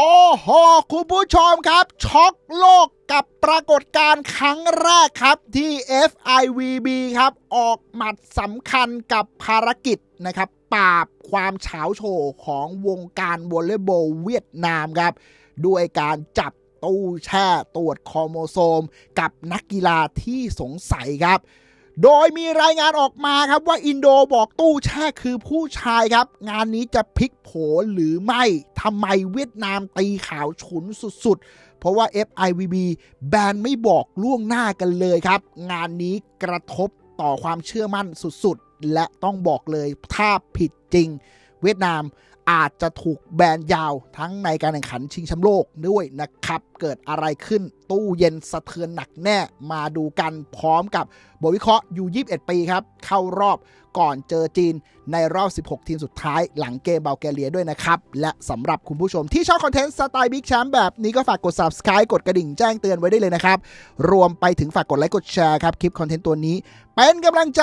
โอ้โห คุณผู้ชมครับ ช็อกโลกกับปรากฏการณ์ครั้งแรกครับที่ FIVB ครับ ออกหมัดสำคัญกับภารกิจนะครับ ปราบความเฉาโฉของวงการวอลเลย์บอลเวียดนามครับ ด้วยการจับตู้แช่ตรวจโครโมโซม กับนักกีฬาที่สงสัยครับ โดยมีรายงานออกมาครับว่าอินโดบอกตู้แช่คือผู้ชายครับ งานนี้จะพลิกโผหรือไม่ทำไมเวียดนามตีข่าวฉุนสุดๆ เพราะว่า FIVB แบนไม่บอกล่วงหน้ากันเลยครับ งานนี้กระทบต่อความเชื่อมั่นสุดๆ และต้องบอกเลยถ้าผิดจริง เวียดนาม อาจจะถูกแบนยาวทั้งในการแข่งขันชิงแชมป์โลกด้วยนะครับ เกิดอะไรขึ้นตู้เย็นสะเทือนหนักแน่มาดูกันพร้อมกับบทวิเคราะห์ยู21 ปีครับ เข้ารอบก่อนเจอจีนในรอบ 16 ทีมสุดท้ายหลังเกมเบลแกเรียด้วยนะครับ และสำหรับคุณผู้ชมที่ชอบคอนเทนต์สไตล์บิ๊กแชมป์แบบนี้ก็ฝากกด subscribe กดกระดิ่งแจ้งเตือนไว้ได้เลยนะครับ รวมไปถึงฝากกดไลค์กดแชร์ครับ คลิปคอนเทนต์ตัวนี้ เป็นกำลังใจ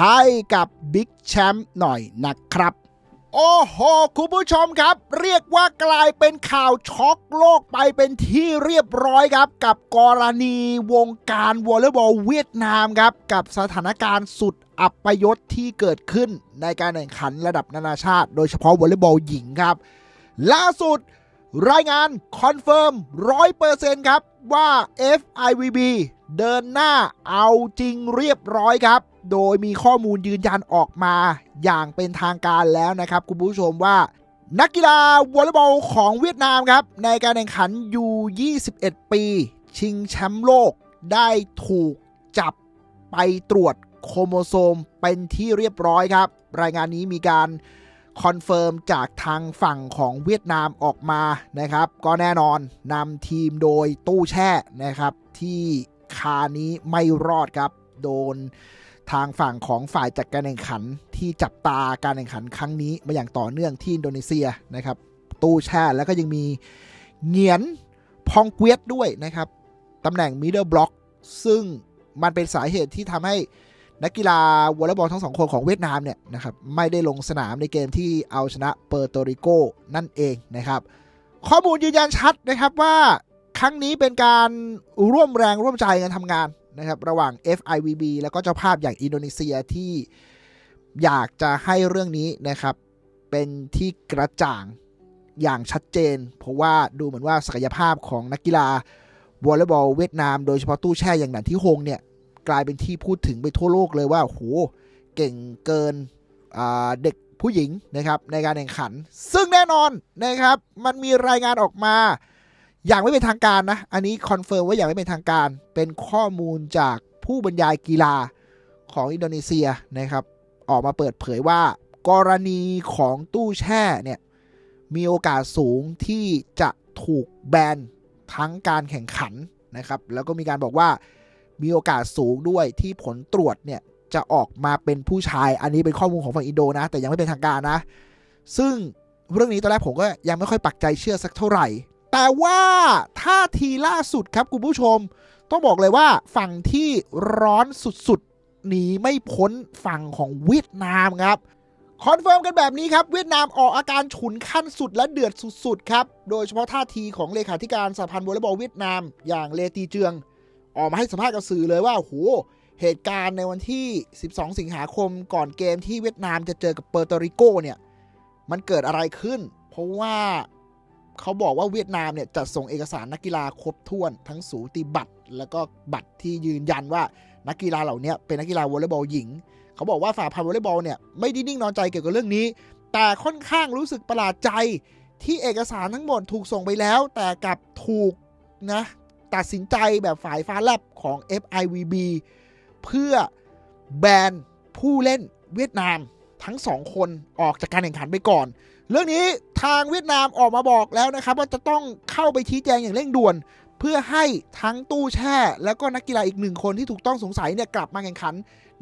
ให้กับบิ๊กแชมป์หน่อยนะครับ โอ้โห คุณผู้ชมครับ เรียกว่ากลายเป็นข่าวช็อกโลกไปเป็นที่เรียบร้อยครับ กับกรณีวงการวอลเลย์บอลเวียดนามครับ กับสถานการณ์สุดอับประยศที่เกิดขึ้นในการแข่งขันระดับนานาชาติ โดยเฉพาะวอลเลย์บอลหญิงครับ ล่าสุดรายงานคอนเฟิร์ม100%ครับ ว่า FIVB เดินหน้าเอาจริงเรียบร้อยครับ โดยมีข้อมูลยืนยันออกมาอย่างเป็นทางการแล้วนะครับ คุณผู้ชมว่า นักกีฬาวอลเลย์บอลของเวียดนามครับ ในการแข่งขันยู21 ปี ชิงแชมป์โลกได้ถูกจับไปตรวจโครโมโซมเป็นที่เรียบร้อยครับ รายงานนี้มีการคอนเฟิร์มจากทางฝั่งของเวียดนามออกมานะครับ ก็แน่นอนนำทีมโดยตู้แช่นะครับ ที่คานี้ไม่รอดครับ โดน ทางฝั่งของฝ่ายจัดการแข่งขันที่จับตาการแข่งขันครั้งนี้มาอย่างต่อเนื่องที่อินโดนีเซียนะครับ ตู้แช่แล้วก็ยังมีเหงียนพองเกวียดด้วยนะครับตำแหน่งมิดเดิลบล็อกซึ่งมันเป็นสาเหตุที่ทำให้นักกีฬาวอลเลย์บอลทั้งสองคนของเวียดนามเนี่ยนะครับไม่ได้ลงสนามในเกมที่เอาชนะเปอร์โตริโกนั่นเองนะครับ ข้อมูลยืนยันชัดนะครับว่าครั้งนี้เป็นการร่วมแรงร่วมใจกันทำงาน นะครับระหว่าง FIVB แล้วก็เจ้าภาพอย่างอินโดนีเซียที่อยากจะให้เรื่องนี้นะครับ เป็นที่กระจ่างอย่างชัดเจน เพราะว่าดูเหมือนว่าศักยภาพของนักกีฬาวอลเลย์บอลเวียดนาม โดยเฉพาะตู้แช่อย่างหนันที่ฮงเนี่ย กลายเป็นที่พูดถึงไปทั่วโลกเลยว่าโหเก่งเกินเด็กผู้หญิงนะครับในการแข่งขัน ซึ่งแน่นอนนะครับมันมีรายงานออกมา อย่างไม่เป็นทางการนะ อันนี้คอนเฟิร์มว่าอย่างไม่เป็นทางการ เป็นข้อมูลจากผู้บรรยายกีฬาของอินโดนีเซียนะครับ ออกมาเปิดเผยว่า กรณีของตู้แช่เนี่ย มีโอกาสสูงที่จะถูกแบนทั้งการแข่งขันนะครับ แล้วก็มีการบอกว่ามีโอกาสสูงด้วยที่ผลตรวจเนี่ยจะออกมาเป็นผู้ชาย อันนี้เป็นข้อมูลของฝั่งอินโดนะ แต่ยังไม่เป็นทางการนะ ซึ่งเรื่องนี้ตอนแรกผมก็ยังไม่ค่อยปักใจเชื่อสักเท่าไหร่ แต่ว่าท่าทีล่าสุดครับคุณผู้ชม ต้องบอกเลยว่าฝั่งที่ร้อนสุดๆหนีไม่พ้นฝั่งของเวียดนามครับคอนเฟิร์มกันแบบนี้ครับ เวียดนามออกอาการฉุนขั้นสุดและเดือดสุดๆครับ โดยเฉพาะท่าทีของเลขาธิการสหพันธ์วอลเลย์บอลเวียดนาม อย่างเลตีเจือง ออกมาให้สัมภาษณ์กับสื่อเลยว่าโหเหตุการณ์ในวันที่ 12 สิงหาคมก่อนเกมที่เวียดนามจะเจอกับเปอร์โตริโกเนี่ย มันเกิดอะไรขึ้น เพราะว่า เขาบอกว่าเวียดนามเนี่ยจัดส่งเอกสารนักกีฬาครบถ้วน ทั้งสูติบัตร แล้วก็บัตรที่ยืนยันว่านักกีฬาเหล่านี้เป็นนักกีฬาวอลเลย์บอลหญิง เขาบอกว่าฝ่ายพันวอลเลย์บอลเนี่ยไม่ได้นิ่งนอนใจเกี่ยวกับเรื่องนี้ แต่ค่อนข้างรู้สึกประหลาดใจที่เอกสารทั้งหมดถูกส่งไปแล้ว แต่กลับถูกนะตัดสินใจแบบฝ่ายฟ้าแลบของ FIVB เพื่อแบนผู้เล่นเวียดนาม ทั้งสองคนออกจากการแข่งขันไปก่อน เรื่องนี้ทางเวียดนามออกมาบอกแล้วนะครับ ว่าจะต้องเข้าไปชี้แจงอย่างเร่งด่วน เพื่อให้ทั้งตู้แช่ แล้วก็นักกีฬาอีกหนึ่งคนที่ถูกต้องสงสัยเนี่ยกลับมาแข่งขัน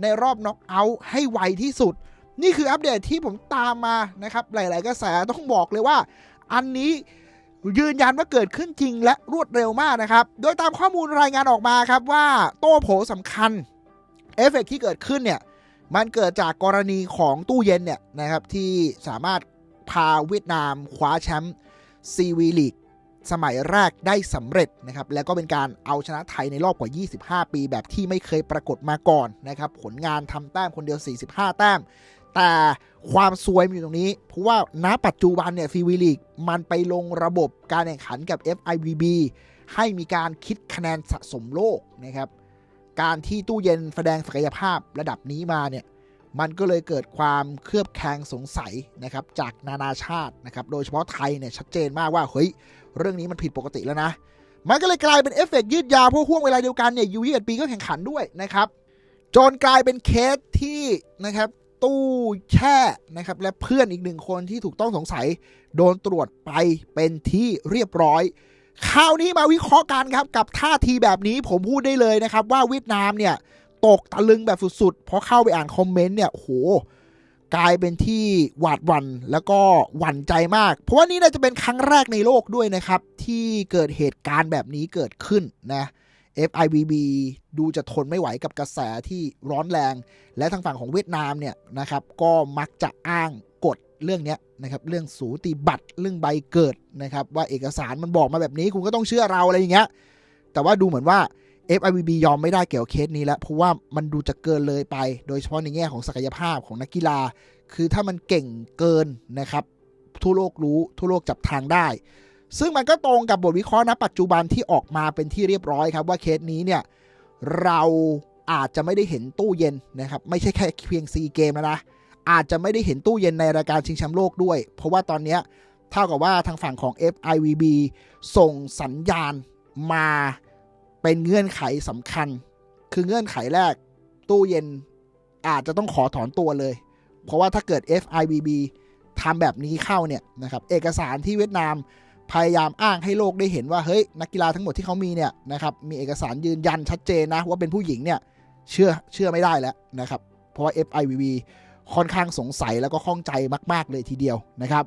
ในรอบน็อกเอาท์ให้ไวที่สุด นี่คืออัปเดตที่ผมตามมานะครับหลาย ๆ กระแสต้องบอกเลยว่า อันนี้ยืนยันว่าเกิดขึ้นจริงและรวดเร็วมากนะครับ โดยตามข้อมูลรายงานออกมาครับว่าโต้โผสำคัญเอฟเฟกที่เกิดขึ้นเนี่ย มันเกิดจากกรณีของตู้เย็นเนี่ยนะครับที่สามารถพาเวียดนามคว้าแชมป์ซีวีลีกสมัยแรกได้สำเร็จนะครับ แล้วก็เป็นการเอาชนะไทยในรอบกว่า 25 ปี แบบที่ไม่เคยปรากฏมาก่อนนะครับ ผลงานทำแต้มคนเดียว 45 แต้ม แต่ความซวยมันอยู่ตรงนี้ เพราะว่าณปัจจุบันเนี่ยฟีวีลีกมันไปลงระบบการแข่งขันกับ FIVB ให้มีการคิดคะแนนสะสมโลกนะครับ การที่ตู้เย็นแสดงศักยภาพระดับนี้มาเนี่ยมันก็เลยเกิดความเคลือบแคลงสงสัยนะครับจากนานาชาตินะครับโดยเฉพาะไทยเนี่ยชัดเจนมากว่าเฮ้ยเรื่องนี้มันผิดปกติแล้วนะ มันก็เลยกลายเป็นเอฟเฟกต์ยืดยาวเพราะห่วงเวลาเดียวกันเนี่ยยูยี่ปีก็แข่งขันด้วยนะครับจนกลายเป็นเคสที่นะครับตู้แช่นะครับและเพื่อนอีกหนึ่งคนที่ถูกต้องสงสัย โดนตรวจไปเป็นที่เรียบร้อย คราวนี้มาวิเคราะห์กันครับกับท่าทีแบบนี้ผมพูดได้เลยนะครับ ว่าเวียดนามเนี่ยตกตะลึงแบบสุดๆพอเข้าไปอ่านคอมเมนต์เนี่ยโหกลายเป็นที่หวาดหวั่นแล้วก็หวั่นใจมาก เพราะว่านี่น่าจะเป็นครั้งแรกในโลกด้วยนะครับ ที่เกิดเหตุการณ์แบบนี้เกิดขึ้นนะ FIVB ดูจะทนไม่ไหวกับกระแสที่ร้อนแรง และทางฝั่งของเวียดนามเนี่ยนะครับ ก็มักจะอ้าง เรื่องเนี้ยนะครับเรื่องสูติบัตรเรื่องใบเกิดนะครับว่าเอกสารมันบอกมาแบบนี้คุณก็ต้องเชื่อเราอะไรอย่างเงี้ยแต่ว่าดูเหมือนว่า FIVB ยอมไม่ได้เกี่ยวกับเคสนี้แล้ว เพราะว่ามันดูจะเกินเลยไป โดยเฉพาะในแง่ของศักยภาพของนักกีฬา คือถ้ามันเก่งเกินนะครับ ทั่วโลกรู้ทั่วโลกจับทางได้ ซึ่งมันก็ตรงกับบทวิเคราะห์ณปัจจุบันที่ออกมาเป็นที่เรียบร้อยครับว่าเคสนี้เนี่ยเราอาจจะไม่ได้เห็นตู้เย็นนะครับ ไม่ใช่แค่เพียงซีเกมแล้วนะ อาจจะไม่ได้เห็นตู้เย็นในรายการชิงแชมป์โลกด้วย เพราะว่าตอนนี้เท่ากับว่าทางฝั่งของ FIVB ส่งสัญญาณมาเป็นเงื่อนไขสำคัญ คือเงื่อนไขแรกตู้เย็นอาจจะต้องขอถอนตัวเลย เพราะว่าถ้าเกิด FIVB ทำแบบนี้เข้าเนี่ยนะครับเอกสารที่เวียดนามพยายามอ้างให้โลกได้เห็นว่าเฮ้ยนักกีฬาทั้งหมดที่เขามีเนี่ยนะครับมีเอกสารยืนยันชัดเจนนะว่าเป็นผู้หญิงเนี่ยเชื่อเชื่อไม่ได้แล้วนะครับ เพราะว่า FIVB ค่อนข้างสงสัยแล้วก็ข้องใจมาก ๆ เลยทีเดียวนะครับ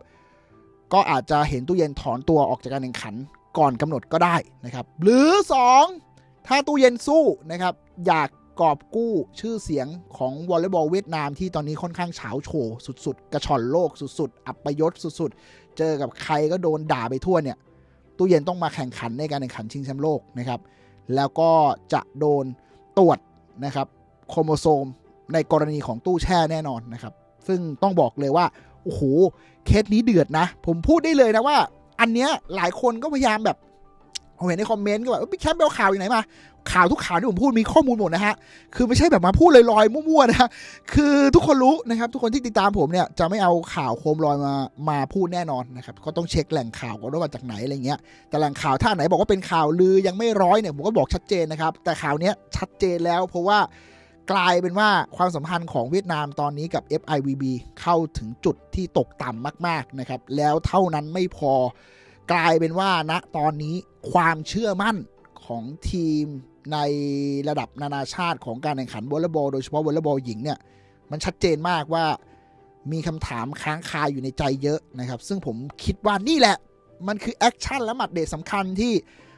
ก็อาจจะเห็นตู้เย็นถอนตัวออกจากการแข่งขันก่อนกำหนดก็ได้นะครับ หรือ 2 ถ้าตู้เย็นสู้นะครับอยากกอบกู้ชื่อเสียงของวอลเลย์บอลเวียดนามที่ตอนนี้ค่อนข้างเฉาโฉสุด ๆ กระชอนโลกสุด ๆ อับประยศสุด ๆ เจอกับใครก็โดนด่าไปทั่วเนี่ยตู้เย็นต้องมาแข่งขันในการแข่งขันชิงแชมป์โลกนะครับ แล้วก็จะโดนตรวจนะครับโครโมโซม ในกรณีของตู้แช่แน่นอนนะครับ ซึ่งต้องบอกเลยว่า โอ้โห เคสนี้เดือดนะ ผมพูดได้เลยนะว่า อันเนี้ยหลายคนก็พยายามแบบผมเห็นในคอมเมนต์ก็แบบพี่แคมป์ไปเอาข่าวอยู่ไหนมา ข่าวทุกข่าวที่ผมพูดมีข้อมูลหมดนะฮะ คือไม่ใช่แบบมาพูดลอยๆมั่วๆนะฮะคือทุกคนรู้นะครับ ทุกคนที่ติดตามผมเนี่ยจะไม่เอาข่าวโคมลอยมามาพูดแน่นอนนะครับ ก็ต้องเช็คแหล่งข่าวก่อนว่ามาจากไหนอะไรเงี้ย แต่แหล่งข่าวถ้าไหนบอกว่าเป็นข่าวลือยังไม่ร้อยเนี่ยผมก็บอกชัดเจนนะครับ แต่ข่าวเนี้ยชัดเจนแล้วเพราะว่า กลายเป็นว่าความสัมพันธ์ของเวียดนามตอนนี้กับ FIVB เข้าถึงจุดที่ตกต่ำมากๆนะครับ แล้วเท่านั้นไม่พอกลายเป็นว่าณตอนนี้ความเชื่อมั่นของทีมในระดับนานาชาติของการแข่งขันวอลเลย์บอลโดยเฉพาะวอลเลย์บอลหญิงเนี่ยมันชัดเจนมากว่ามีคำถามค้างคาอยู่ในใจเยอะนะครับ ซึ่งผมคิดว่านี่แหละ มันคือแอคชั่นและหมัดเดทสำคัญที่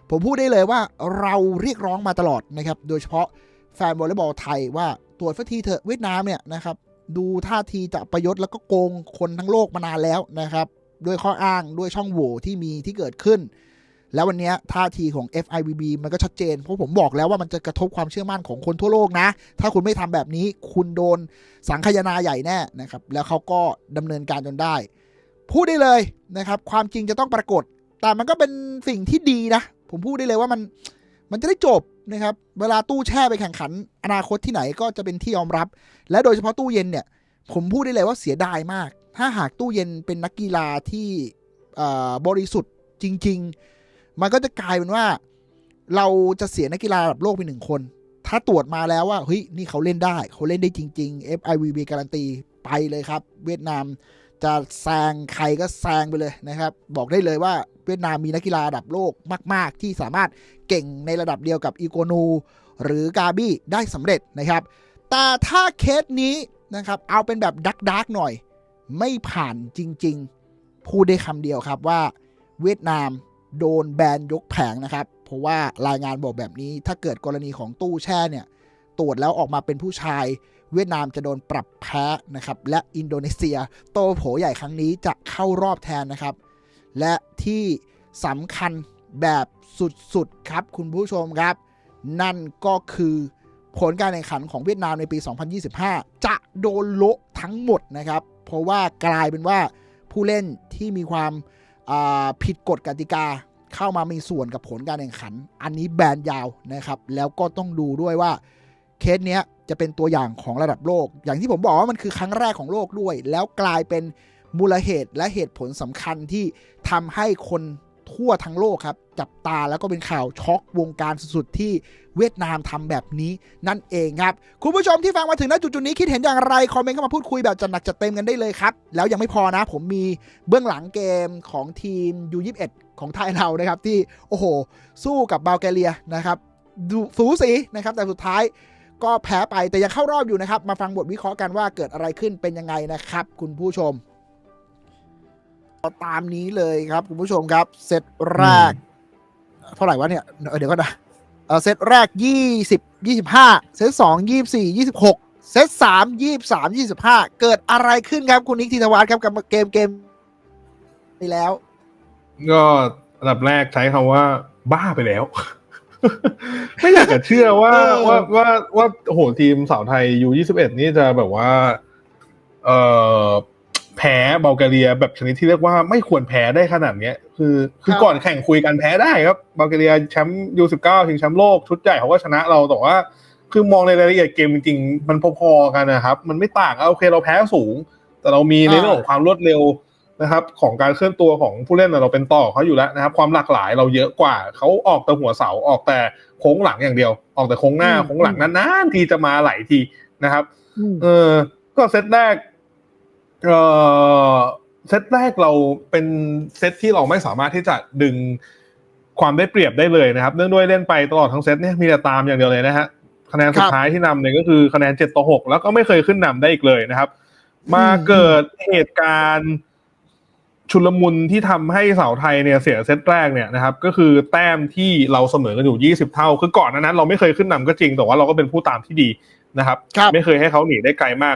ผมพูดได้เลยว่าเราเรียกร้องมาตลอดนะครับ โดยเฉพาะ แฟนวอลเลย์บอลไทยว่าตรวจฟัทีเถอะเวียดนามเนี่ยนะครับดูท่าทีจะประยศแล้วก็โกงคนทั้งโลกมานานแล้วนะครับด้วยข้ออ้างด้วยช่องโหว่ที่มีที่เกิดขึ้น แล้ววันนี้ท่าทีของ FIVB มันก็ชัดเจน เพราะผมบอกแล้วว่ามันจะกระทบความเชื่อมั่นของคนทั่วโลกนะ ถ้าคุณไม่ทำแบบนี้คุณโดนสังคายนาใหญ่แน่นะครับ แล้วเขาก็ดำเนินการจนได้ พูดได้เลยนะครับ ความจริงจะต้องปรากฏ แต่มันก็เป็นสิ่งที่ดีนะ ผมพูดได้เลยว่ามันมันจะได้จบ นะครับ เวลาตู้แช่ไปแข่งขัน อนาคตที่ไหนก็จะเป็นที่ยอมรับ และโดยเฉพาะตู้เย็นเนี่ย ผมพูดได้เลยว่าเสียดายมาก ถ้าหากตู้เย็นเป็นนักกีฬาที่บริสุทธิ์จริง ๆ มันก็จะกลายเป็นว่า เราจะเสียนักกีฬาระดับโลกไปหนึ่งคน ถ้าตรวจมาแล้วว่าเฮ้ยนี่เขาเล่นได้ เขาเล่นได้จริง ๆ FIVB การันตีไปเลยครับ เวียดนาม จะแซงใครก็แซงไปเลยนะครับ บอกได้เลยว่าเวียดนามมีนักกีฬาระดับโลกมาก ๆ ที่สามารถเก่งในระดับเดียวกับอีโกนู หรือกาบี้ได้สำเร็จนะครับ แต่ถ้าเคสนี้นะครับ เอาเป็นแบบดักดักหน่อย ไม่ผ่านจริง ๆ พูดได้คำเดียวครับว่าเวียดนามโดนแบนยกแผงนะครับ เพราะว่ารายงานบอกแบบนี้ถ้าเกิดกรณีของตู้แช่เนี่ย ตรวจแล้วออกมาเป็นผู้ชาย เวียดนามจะโดนปรับแพ้นะครับและอินโดนีเซียโตโผใหญ่ครั้งนี้จะเข้ารอบแทนนะครับ และที่สำคัญแบบสุดๆครับคุณผู้ชมครับ นั่นก็คือผลการแข่งขันของเวียดนามในปี 2025 จะโดนโละทั้งหมดนะครับ เพราะว่ากลายเป็นว่าผู้เล่นที่มีความาผิดกฎกติกาเข้ามามีส่วนกับผลการแข่งขัน อันนี้แบนยาวนะครับ แล้วก็ต้องดูด้วยว่า เคสเนี้ยจะเป็นตัวอย่างของระดับโลก อย่างที่ผมบอกว่ามันคือครั้งแรกของโลกด้วย แล้วกลายเป็นมูลเหตุและเหตุผลสำคัญที่ทำให้คนทั่วทั้งโลกครับ จับตาแล้วก็เป็นข่าวช็อกวงการสุดๆ ที่เวียดนามทำแบบนี้นั่นเองครับ คุณผู้ชมที่ฟังมาถึงณจุดๆนี้คิดเห็นอย่างไร คอมเมนต์เข้ามาพูดคุยแบบจัดหนักจัดเต็มกันได้เลยครับ แล้วยังไม่พอนะ ผมมีเบื้องหลังเกมของทีม U21 ของไทยเรานะครับ ที่โอ้โห สู้กับบัลแกเรียนะครับดูสูสีนะครับแต่สุดท้าย ก็แพ้ไปแต่ยังเข้ารอบอยู่นะครับ มาฟังบทวิเคราะห์กันว่าเกิดอะไรขึ้นเป็นยังไงนะครับ คุณผู้ชมตามนี้เลยครับ คุณผู้ชมครับเซตแรก เท่าไหร่วะเนี่ยเออเดี๋ยวก็นะเออเซตแรกยี่สิบยี่สิบห้าเซตสองยี่สี่ยี่สิบหกเซตสามยี่สามยี่สิบห้าเกิดอะไรขึ้นครับ คุณนิกธีธวัฒน์ครับกับเกมเกมนี้แล้ว ก็อันดับแรกใช้คำว่า บ้าไปแล้ว ไม่อยากจะเชื่อว่าเออว่าว่าว่าโอ้โหทีมสาวไทยยูยี่สิบเอ็ดนี่จะแบบว่า เอ่อแพ้บัลแกเรียแบบชนิดที่เรียกว่าไม่ควรแพ้ได้ขนาดเนี้ย คือคือก่อนแข่งคุยกันแพ้ได้ครับบัลแกเรียแชมป์ยูสิบเก้าชิงแชมป์โลกชุดใหญ่เขาก็ชนะเราแต่ว่า คือมองในรายละเอียดเกมจริงๆมันพอๆกันนะครับ มันไม่ต่างอะโอเคเราแพ้สูง แต่เรามีในเรื่องของความรวดเร็ว นะครับของการเคลื่อนตัวของผู้เล่นน่ะเราเป็นต่อเขาอยู่แล้วนะครับ ความหลากหลายเราเยอะกว่าเขาออกแต่หัวเสาออกแต่โค้งหลังอย่างเดียว ออกแต่โค้งหน้าอืมโค้งหลังนานๆทีจะมาหลายทีนะครับอืมเออก็เซตแรกเออเซตแรกเราเป็นเซตที่เราไม่สามารถที่จะดึงความได้เปรียบได้เลยนะครับ เนื่องด้วยเล่นไปตลอดทั้งเซตเนี่ยมีแต่ตามอย่างเดียวเลยนะฮะคะแนนสุดท้ายที่นำเนี่ยก็คือคะแนนเจ็ดต่อหกแล้วก็ไม่เคยขึ้นนำได้อีกเลยนะครับ มาเกิดเหตุการณ์ ชุลมุนที่ทำให้สาวไทยเนี่ยเสียเซตแรกเนี่ยนะครับก็คือแต้มที่เราเสมอกันอยู่ 20 เท่า คือก่อนหนานั้นเราไม่เคยขึ้นนำก็จริง แต่ว่าเราก็เป็นผู้ตามที่ดีนะครับครับไม่เคยให้เขาหนีได้ไกลมาก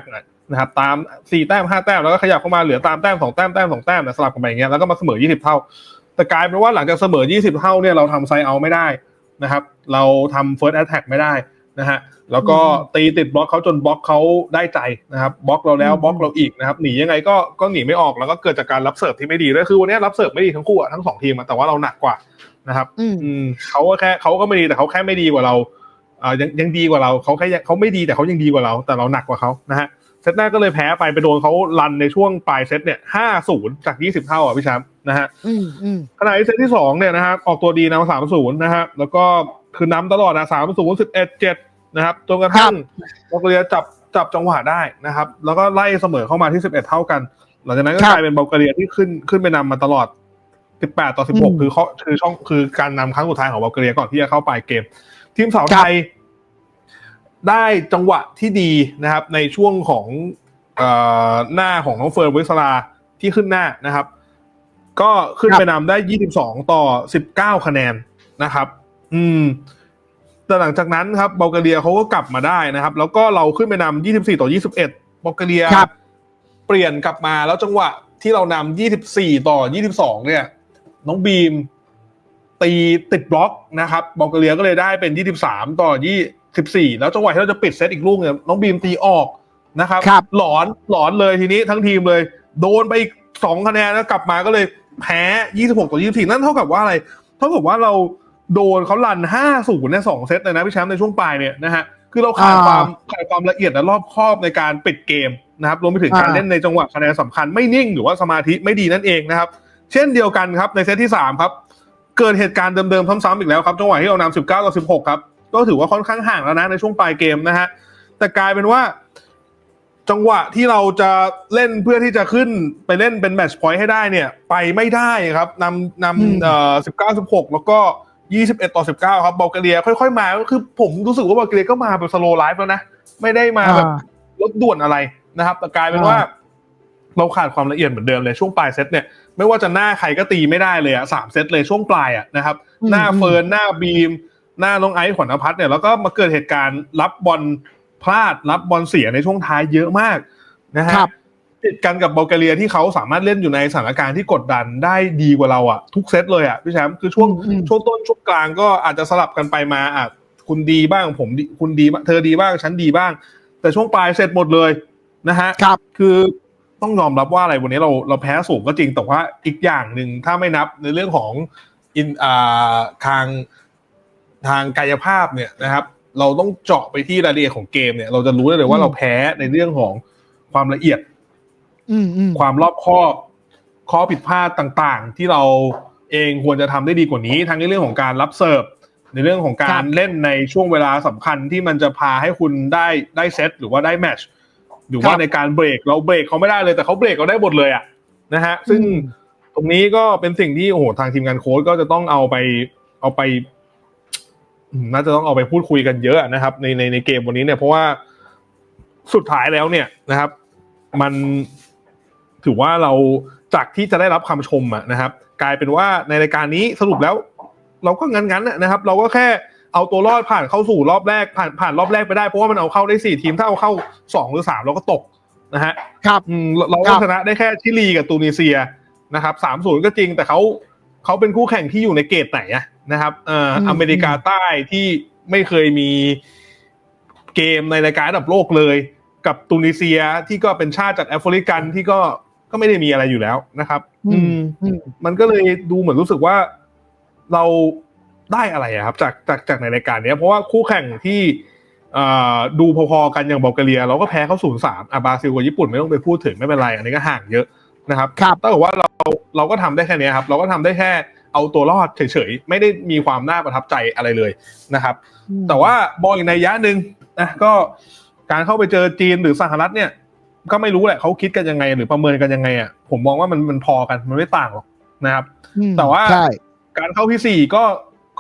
นะครับตามสี่แต้มห้าแต้มแล้วก็ขยับเข้ามาเหลือตามแต้มสองแต้มแต้มสองแต้มนะสลับกันไปอย่างเงี้ยแล้วก็มาเสมอ 20 เท่า แต่กลายเป็นว่าหลังจากเสมอ 20 เท่าเนี่ยเราทำไซเอาไม่ได้นะครับเราทำเฟิร์สแอตแทกไม่ได้ นะฮะแล้วก็อืมตีติดบล็อกเขาจนบล็อกเขาได้ใจนะครับบล็อกเราแล้วอืมบล็อกเราอีกนะครับหนียังไงก็ก็หนีไม่ออกแล้วก็เกิดจากการรับเสิร์ฟที่ไม่ดีด้วยคือวันนี้รับเสิร์ฟไม่ดีทั้งคู่อะทั้งสองทีมอะแต่ว่าเราหนักกว่านะครับอืมอืมเขาก็แค่เขาก็ไม่ดีแต่เขาแค่ไม่ดีกว่าเราอ่ายังยังดีกว่าเราเขาแค่ยังเขาไม่ดีแต่เขายังดีกว่าเรา แต่เราหนักกว่าเขานะฮะเซตแรกก็เลยแพ้ไปไปโดนเขารันในช่วงปลายเซตเนี่ยห้าศูนย์จากยี่สิบเท่าอะพี่แชมป์นะฮะอืมอืมขณะที่เซตที่สองเนี่ยนะครับออกตัวดีนำสามศูนย์นะฮะแล้วก็ คือนำตลอดนะสามศูนย์สิบเอ็ดเจ็ดนะครับจนกระทั่งบัลแกเรียจับจับจังหวะได้นะครับ แล้วก็ไล่เสมอเข้ามาที่สิบเอ็ดเท่ากัน หลังจากนั้นก็ครับกลายเป็นบัลแกเรียที่ขึ้นขึ้นไปนำมาตลอดสิบแปดต่อสิบหกอืมคือเขาคือช่องคือการนำครั้งสุดท้ายของบัลแกเรียก่อนที่จะเข้าปลายเกม ทีมสาวไทยได้จังหวะที่ดีนะครับ ในช่วงของเอ่อหน้าของน้องเฟิร์นวิศลาที่ขึ้นหน้านะครับ ก็ขึ้นไปนำได้ 22 ต่อ 19 คะแนนนะครับ อืม แต่หลังจากนั้นครับบัลแกเรียเขาก็กลับมาได้นะครับ แล้วก็เราขึ้นไปนำ24 ต่อ 21บัลแกเรียครับเปลี่ยนกลับมาแล้วจังหวะที่เรานำ24 ต่อ 22 เนี่ย น้องบีม ตีติดบล็อกนะครับบัลแกเรียก็เลยได้เป็น 23 ต่อ 24 แล้วจังหวะที่เราจะปิดเซตอีกลูกเนี่ยน้องบีมตีออกนะครับครับหลอนหลอนเลยทีนี้ทั้งทีมเลย โดนไปอีกสองคะแนนแล้วกลับมาก็เลยแพ้ 26 ต่อ 24 นั่นเท่ากับว่าอะไร เท่ากับว่าเรา โดนเขาลัน5-0ในสองเซตเลยนะพี่แชมป์ในช่วงปลายเนี่ยนะฮะคือเราขาดอ่าความขาดความละเอียดและรอบคอบในการปิดเกมนะครับรวมไปถึงการอ่าเล่นในจังหวะคะแนนสำคัญไม่นิ่งหรือว่าสมาธิไม่ดีนั่นเองนะครับ เช่นเดียวกันครับในเซตที่3ครับเกิดเหตุการณ์เดิมๆซ้ำๆอีกแล้วครับจังหวะที่เรานำ19ต่อ16ครับก็ถือว่าค่อนข้างห่างแล้วนะในช่วงปลายเกมนะฮะแต่กลายเป็นว่า จังหวะที่เราจะเล่นเพื่อที่จะขึ้นไปเล่นเป็นแมตช์พอยต์ให้ได้เนี่ย ไปไม่ได้ครับนำนอืมำเอ่อ19 16แล้วก็ 21 ต่อ 19 ครับ บัลแกเรียค่อยๆ มาก็คือผมรู้สึกว่าบัลแกเรียก็มาแบบสโลไลฟ์แล้วนะ ไม่ได้มาแบบรถด่วนอะไรนะครับ แต่กลายเป็นว่าอ่า เราขาดความละเอียดเหมือนเดิมเลยช่วงปลายเซตเนี่ย ไม่ว่าจะหน้าใครก็ตีไม่ได้เลยอะสามเซตเลยช่วงปลายอะนะครับอืมหน้าเฟิร์น หน้าบีม หน้าน้องไอซ์ขวัญนภัทรเนี่ย แล้วก็มาเกิดเหตุการณ์รับบอลพลาด รับบอลเสียในช่วงท้ายเยอะมากนะฮะครับ ติดกันกับบัลแกเรียที่เขาสามารถเล่นอยู่ในสถานการณ์ที่กดดันได้ดีกว่าเราอะทุกเซตเลยอะพี่แชมป์คือช่วงอืมช่วงต้นช่วงกลางก็อาจจะสลับกันไปมาอะคุณดีบ้างผมดีคุณดีบ้างเธอดีบ้างฉันดีบ้าง แต่ช่วงปลายเสร็จหมดเลยนะฮะครับคือต้องยอมรับว่าอะไรวันนี้เราเราแพ้สูงก็จริงแต่ว่าอีกอย่างหนึ่งถ้าไม่นับในเรื่องของอินอ่าทางทางกายภาพเนี่ยนะครับ เราต้องเจาะไปที่รายละเอียดของเกมเนี่ย เราจะรู้ได้เลยว่าอืมเราแพ้ในเรื่องของความละเอียดอืมอืม ความรอบคอบข้อผิดพลาดต่างๆ ที่เราเองควรจะทำได้ดีกว่านี้ ทั้งในเรื่องของการรับเสิร์ฟในเรื่องของการเล่นในช่วงเวลาสำคัญที่มันจะพาให้คุณได้ได้เซตหรือว่าได้แมตชหรือว่าในการเบรกเราเบรกเขาไม่ได้เลยแต่เขาเบรกเราได้หมดเลยอะนะฮะ ซึ่งตรงนี้ก็เป็นสิ่งที่โอ้โหทางทีมงานโค้ชก็จะต้องเอาไปเอาไปอืมน่าจะต้องเอาไปพูดคุยกันเยอะนะครับ ในในในเกมวันนี้เนี่ยเพราะว่าสุดท้ายแล้วเนี่ยนะครับ มัน ถือว่าเราจากที่จะได้รับคำชมอะนะครับ กลายเป็นว่าในรายการนี้สรุปแล้ว เราก็งั้นๆน่ะนะครับ เราก็แค่เอาตัวรอดผ่านเข้าสู่รอบแรกผ่านผ่านรอบแรกไปได้เพราะว่ามันเอาเข้าได้สี่ทีมถ้าเอาเข้าสองหรือสามเราก็ตกนะฮะครับอืมเราเราครัก็บชนะได้แค่ชิลีกับตูนิเซียนะครับสามศูนย์ก็จริงแต่เขาเขาเป็นคู่แข่งที่อยู่ในเกตไหนอะนะครับเอ่ออมอเมริกาใต้ที่ไม่เคยมีเกมในรายการระดับโลกเลย กับตูนิเซียที่ก็เป็นชาติจากแอฟริกันที่ก็ ก็ไม่ได้มีอะไรอยู่แล้วนะครับอืมอืมมันก็เลยดูเหมือนรู้สึกว่าเราได้อะไรอะครับ จากจากจากในรายการเนี้ยเพราะว่าคู่แข่งที่เอ่อดูพอๆกันอย่างบัลแกเรีย เราก็แพ้เขาศูนย์สามอะบราซิลกับญี่ปุ่นไม่ต้องไปพูดถึงไม่เป็นไร อันนี้ก็ห่างเยอะนะครับครับถ้าเกิดว่าเราเราก็ทำได้แค่เนี้ยครับ เราก็ทำได้แค่เอาตัวรอดเฉยๆ ไม่ได้มีความน่าประทับใจอะไรเลยนะครับ แต่ว่ามองอีกในยยะหนึ่งนะก็การเข้าไปเจอจีนหรือสหรัฐเนี่ย ก็ไม่รู้แหละเขาคิดกันยังไง หรือประเมินกันยังไงอะผมมองว่ามันมันพอกันมันไม่ต่างหรอกนะครับอืมแต่ว่าใช่การเข้าที่สี่ก็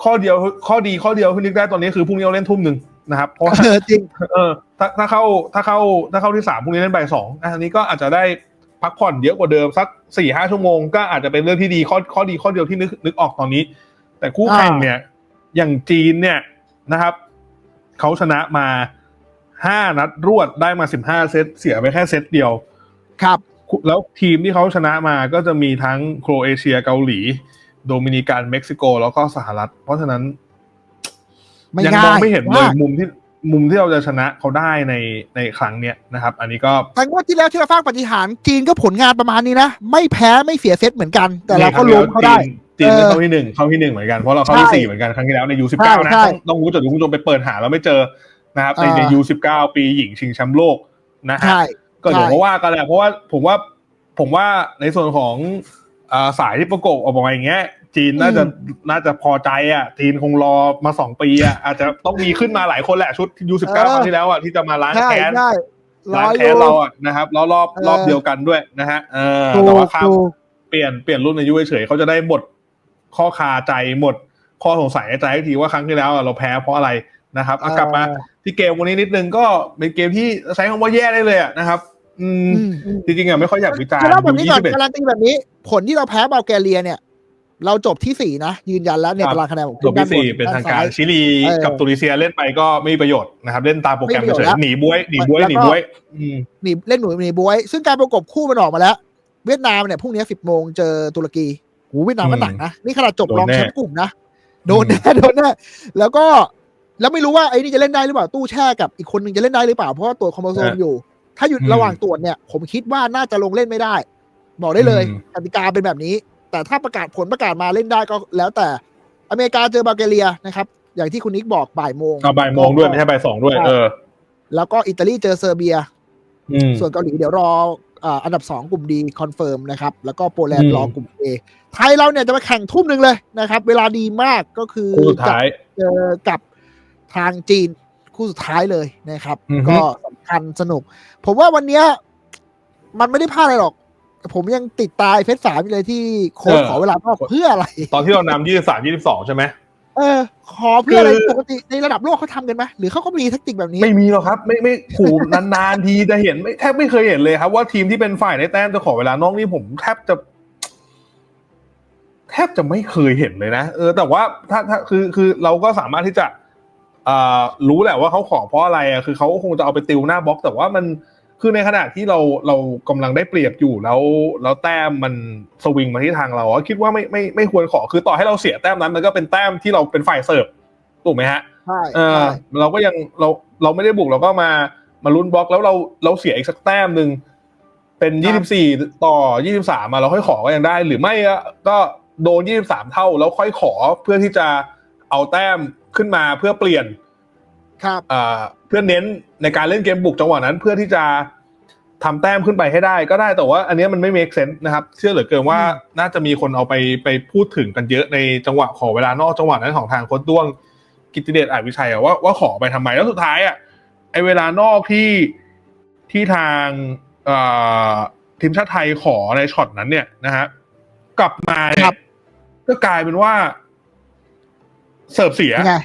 ข้อเดียวข้อดีข้อเดียวที่นึกได้ตอนนี้คือพรุ่งนี้เราเล่นทุ่มหนึ่งนะครับเพราะว่าเออจริงเออถ้าถ้าเข้าถ้าเข้าถ้าเข้าที่สามพรุ่งนี้เล่นบ่ายสองอะอันนี้ก็อาจจะได้พักผ่อนเยอะกว่าเดิมสักสี่ห้าชั่วโมงก็อาจจะเป็นเรื่องที่ดีข้อข้อดีข้อเดียวที่นึกนึกออกตอนนี้ แต่คู่แข่งอ่าเนี่ย อย่างจีนเนี่ยนะครับเขาชนะมา ห้านัดรวดได้มาสิบห้าเซตเสียไปแค่เซตเดียว ครับ แล้วทีมที่เขาชนะมาก็จะมีทั้งโครเอเชียเกาหลี โดมินิกันเม็กซิโก แล้วก็สหรัฐ เพราะฉะนั้นไม่ยังง่ายมองไม่เห็นเลยมากมุมที่มุมที่เราจะชนะเขาได้ในในครั้งเนี้ยนะครับ อันนี้ก็ทางงวดที่แล้วที่เราฟากปฏิหารย์จีนก็ผลงานประมาณนี้นะ ไม่แพ้ไม่เสียเซตเหมือนกัน แต่เราก็ล้มเขาได้จีนจีนเออเข้าที่หนึ่งเข้าที่หนึ่งเหมือนกันเพราะเราเข้าที่ใช่สี่เหมือนกันครั้งที่แล้วในยูสิบใช่เก้านะใช่ต้องต้องรู้จักคุณผู้ชมไปเปิดหาแล้วไม่เจอ นะครับในในอ่ายูสิบเก้าปีหญิงชิงแชมป์โลกนะฮะใช่ก็เดี๋ยวใช่มาว่ากันแหละเพราะว่าผมว่าผมว่าในส่วนของอ่าสายที่ประกบออกมาอย่างเงี้ย จีนน่าจะน่าจะพอใจอะจีนคงรอมาสองปีอะอาจจะต้องมีขึ้นมาหลายคนแหละชุดยูสิบเก้าครั้งที่แล้วอะที่จะมาล้างใช่แค้นใช่รล้าองอแค้ยู่นเราอะนะครับแล้วรอบเออรอบเดียวกันด้วยนะฮะเออถูแต่กว่าข้ามถูกเปลี่ยนเปลี่ยนรุ่นอายุเฉยๆเขาจะได้หมดข้อคาใจหมดข้อสงสัยในใจทีว่าครั้งที่แล้วอะเราแพ้เพราะอะไร นะครับเอากลับมาที่เกมวันนี้นิดนึงก็เป็นเกมที่ใช้คำว่าแย่ได้เลยอะนะครับอืมอืมอืมจริงๆอะไม่ค่อยอยากวิจารณ์จะเล่าแบบนี้ก่อน21การันตีแบบนี้ ผลที่เราแพ้บัลแกเรียเนี่ย เราจบที่สี่นะ ยืนยันแล้วเนี่ยครับตารางคะแนนผมจบที่สี่ด้เป็นด้ทางซ้การยชิลีเออกับตุนิเซียเล่นไปก็ไม่มีประโยชน์นะครับ เล่นตามโปรแกรมไม่มีประเฉโยชน์ยๆหนีบ้วยหนีบ้วยแล้วก็หนีบ้วยอืมหนีเล่นหนูหนีบวย ซึ่งการประกบคู่มันออกมาแล้ว เวียดนามเนี่ยพรุ่งนี้สิบโมงเจอตุรกีหูเวียดนามก็หนักนะนี่ขนาดจบโดนรองแน่แชมป์กลุ่มนะโดนแน่โดนแน่แล้วก็ แล้วไม่รู้ว่าไอ้นี่จะเล่นได้หรือเปล่าตู้แช่กับอีกคนหนึ่งจะเล่นได้หรือเปล่าเพราะว่าตรวจคอมโบโซมอยู่ ถ้าหยุดอืมระหว่างตรวจเนี่ย ผมคิดว่าน่าจะลงเล่นไม่ได้ บอกได้เลยอืมกติกาเป็นแบบนี้ แต่ถ้าประกาศผลประกาศมาเล่นได้ก็แล้วแต่อเมริกาเจอบัลแกเรียนะครับ อย่างที่คุณนิกบอกบ่ายโมงเอาบ่ายโมงด้วยไม่ใช่บ่ายสองด้วย เออ แล้วก็อิตาลีเจอเซอร์เบียอืมส่วนเกาหลีเดี๋ยวรออ่าอันดับ 2 กลุ่มดีคอนเฟิร์มนะครับ แล้วก็โปแลนอืด์มรอกลุ่ม A ไทยเราเนี่ยจะมาแข่งทุ่มหนึ่งเลยนะครับ เวลาดีมากก็คือคู่สุดท้ายจะเจอกับ ทางจีนคู่สุดท้ายเลยนะครับ อือฮึ ก็สำคัญสนุก ผมว่าวันเนี้ยมันไม่ได้พลาดอะไรหรอก ผมยังติดตายเฟสสามอยู่เลยที่โค้ชขอเวลานอกเพื่ออะไร ตอนที่เรานำยี่สิบสามยี่สิบสองใช่ไหม เออ ขอเพื่ออะไรคือ ปกติในระดับโลกเขาทำกันไหมหรือเขาก็มีแทคติกแบบนี้ ไม่มีหรอกครับ ไม่ไม่ขู่นานๆทีจะเห็นไม่แทบไม่เคยเห็นเลยครับ ว่าทีมที่เป็นฝ่ายได้แต้มจะขอเวลานอกนี่ผมแทบจะ แทบจะไม่เคยเห็นเลยนะเออ แต่ว่าถ้าถ้าคือคือเราก็สามารถที่จะอ่า รู้แหละว่าเขาขอเพราะอะไรอะคือเขาก็คงจะเอาไปติวหน้าบล็อก แต่ว่ามันคือในขณะที่เราเรากำลังได้เปรียบอยู่แล้วแล้วแต้มมันสวิงมาที่ทางเราอะคิดว่าไม่ไม่ไม่ควรขอคือต่อให้เราเสียแต้มนั้นมันก็เป็นแต้มที่เราเป็นฝ่ายเสิร์ฟถูกไหมฮะใช่เออใช่เราก็ยังเราเราไม่ได้บุกเราก็มามาลุ้นบล็อกแล้วเราเราเสียอีกสักแต้มหนึ่งเป็นยี่สิบสี่ต่อยี่สิบสามมาเราค่อยขอก็ยังได้ หรือไม่อะก็โดนยี่สิบสามเท่าแล้วค่อยขอเพื่อที่จะเอาแต้ม ขึ้นมาเพื่อเปลี่ยนครับอ่าเพื่อเน้นในการเล่นเกมบุกจังหวะนั้น เพื่อที่จะทำแต้มขึ้นไปให้ได้ก็ได้แต่ว่าอันเนี้ยมันไม่ make sense นะครับ เชื่อเหลือเกินว่าน่าจะมีคนเอาไปไปพูดถึงกันเยอะในจังหวะขอเวลานอกจังหวะนั้นของทางโค้ชด้วงกิตติเดชอาจวิชัยอะว่าว่าขอไปทำไมแล้วสุดท้ายอะไอเวลานอกที่ที่ทางเอ่อทีมชาติไทยขอในช็อตนั้นเนี่ยนะฮะกลับมาเนี่ครัยบก็กลายเป็นว่า เสิร์ฟเสียยังไง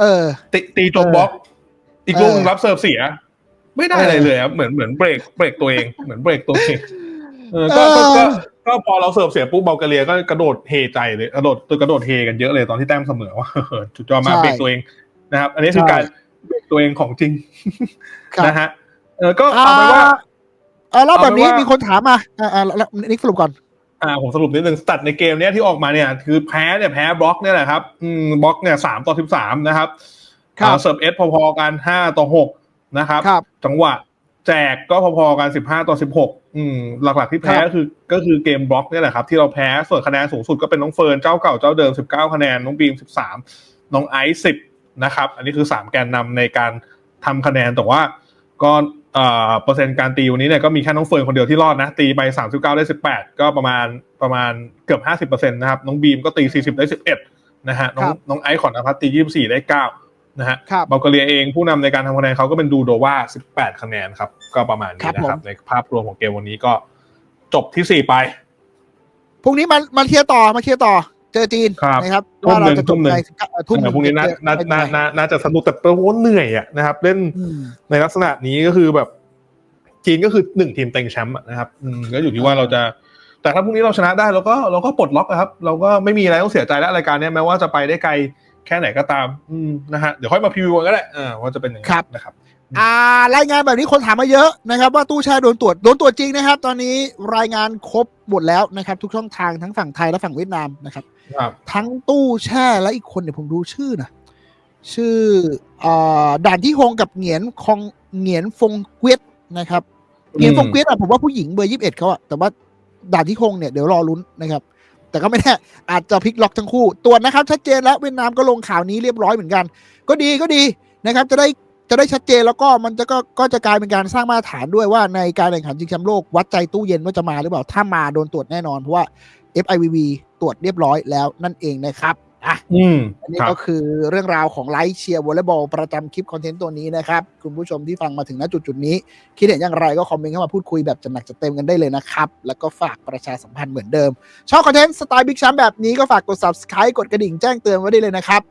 เออตีตีจบบล็อก อีกลูกหนึ่งรับเสิร์ฟเสีย ไม่ได้อะไรเลยครับเหมือนเหมือนเบรกเบรกตัวเองเหมือนเบรกตัวเองเออก็ก็ก็ก็พอเราเสิร์ฟเสียปุ๊บเบลแกเรียก็กระโดดเฮใจเลยกระโดดตัวกระโดดเฮกันเยอะเลยตอนที่แต้มเสมอว่าจุดจอมาใช่เบรกตัวเองนะครับ อันนี้คือใช่การเบรกตัวเองของจริงครับนะฮะเออก็อ่าเอาไปนว่าเออแล้วแบบนี้เอาเป็นว่ามีมีคนถามมาอ่าอ่าแล้วนิกสรุปก่อน อ่าผมสรุปนิดนึงสตัดในเกมเนี้ยที่ออกมาเนี่ยคือแพ้เนี่ยแพ้บล็อกเนี่ยแหละครับอืมบล็อกเนี่ยสามต่อสิบสามนะครับครับอ่าเสิร์ฟเอสพอๆกันห้าต่อหกนะครับครับจังหวะแจกก็พอๆกันสิบห้าต่อสิบหกอืมหลักๆที่แพ้ครับก็คือก็คือเกมบล็อกเนี่ยแหละครับ ที่เราแพ้ส่วนคะแนนสูงสุดก็เป็นน้องเฟิร์นเจ้าเก่าเจ้าเดิมสิบเก้าคะแนน น้องบีมสิบสามน้องไอซ์สิบนะครับ อันนี้คือสามแกนนำในการทำคะแนนแต่ว่าก็ เอ่อเปอร์เซ็นต์การตีวันนี้เนี่ยก็มีแค่น้องเฟิร์นคนเดียวที่รอดนะ ตีไปสามสิบเก้าได้สิบแปดก็ประมาณประมาณเกือบห้าสิบเปอร์เซ็นต์นะครับ น้องบีมก็ตีสี่สิบได้สิบเอ็ดนะฮะ น้องครับน้องไอซ์ขอนพัฒน์ตียี่สิบสี่ได้เก้านะฮะครับเบลกาเรียเองผู้นำในการทำคะแนนเขาก็เป็นดูโดวา18 คะแนนครับ ก็ประมาณครันี้บนะครับผมในภาพรวมของเกมวันนี้ก็จบที่ 4 ไปพรุ่งนี้มามาเคลียร์ต่อมาเคลียร์ต่อเจอจีนครับนะครับทุ่มว่าเราจะจหนึ่งทุ่บมหนึ่งใน19เอ่อทุ่มหแต่นึ่งพรุ่งนี้น่าเจอน่าเป็นน่าไงน่าน่าจะสนุกแต่โอ้เหนื่อยอะนะครับ เล่นอืมในลักษณะนี้ก็คือแบบ จีนก็คือหนึ่งทีมเต็งแชมป์อะนะครับอืมก็อยู่ที่ว่าเราจะ แต่ถ้าพรุ่งนี้เราชนะได้เราก็เราก็ปลดล็อกอะครับ เราก็ไม่มีอะไรต้องเสียใจแล้วรายการเนี้ยแม้ว่าจะไปได้ไกลแค่ไหนก็ตามอืมนะฮะเดี๋ยวค่อยมาพรีวิวกันก็ได้อ่าว่าจะเป็นยังไงครับนะครับอ่ารายงานแบบนี้คนถามมาเยอะนะครับ ว่าตู้แช่โดนตรวจโดนตรวจจริงนะครับ ตอนนี้รายงานครบหมดแล้วนะครับ ทุกช่องทางทั้งฝั่งไทยและฝั่งเวียดนามนะครับครับ ทั้งตู้แช่และอีกคนเดี๋ยวผมดูชื่อนะชื่อเอ่อด่านที่ฮงกับเหงียนคองเหงียนฟงเกวียดนะครับเหงียนฟงเกวียดอะผมว่าผู้หญิงเบอร์ยี่สิบเอ็ดเขาอะแต่ว่าด่านที่ฮงเนี่ยเดี๋ยวรอลุ้นนะครับ แต่ก็ไม่แน่อาจจะพลิกล็อกทั้งคู่ตรวจนะครับ ชัดเจนแล้วเวียดนามก็ลงข่าวนี้เรียบร้อยเหมือนกัน ก็ดีก็ดีนะครับ จะได้จะได้ชัดเจนแล้วก็มันจะก็ก็จะกลายเป็นการสร้างมาตรฐานด้วยว่าในการแข่งขันชิงแชมป์โลกวัดใจตู้เย็นว่าจะมาหรือเปล่าถ้ามาโดนตรวจแน่นอนเพราะว่า FIVB ตรวจเรียบร้อยแล้วนั่นเองนะครับอะอืมอันนี้ครับก็คือเรื่องราวของไลฟ์เชียร์วอลเลย์บอลประจำคลิปคอนเทนต์ตัวนี้นะครับ คุณผู้ชมที่ฟังมาถึงณจุดจุดๆนี้ คิดเห็นอย่างไรก็คอมเมนต์เข้ามาพูดคุยแบบจัดหนักจัดเต็มกันได้เลยนะครับ แล้วก็ฝากประชาสัมพันธ์เหมือนเดิม ชอบคอนเทนต์สไตล์บิ๊กแชมป์แบบนี้ก็ฝากกด subscribe กดกระดิ่งแจ้งเตือนไว้ได้เลยนะครับ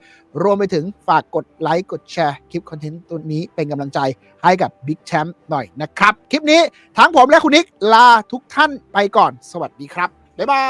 รวมไปถึงฝากกดไลค์กดแชร์คลิปคอนเทนต์ตัวนี้เป็นกำลังใจให้กับบิ๊กแชมป์หน่อยนะครับคลิปนี้ทั้งผมและคุณนิกลาทุกท่านไปก่อน สวัสดีครับ บ๊า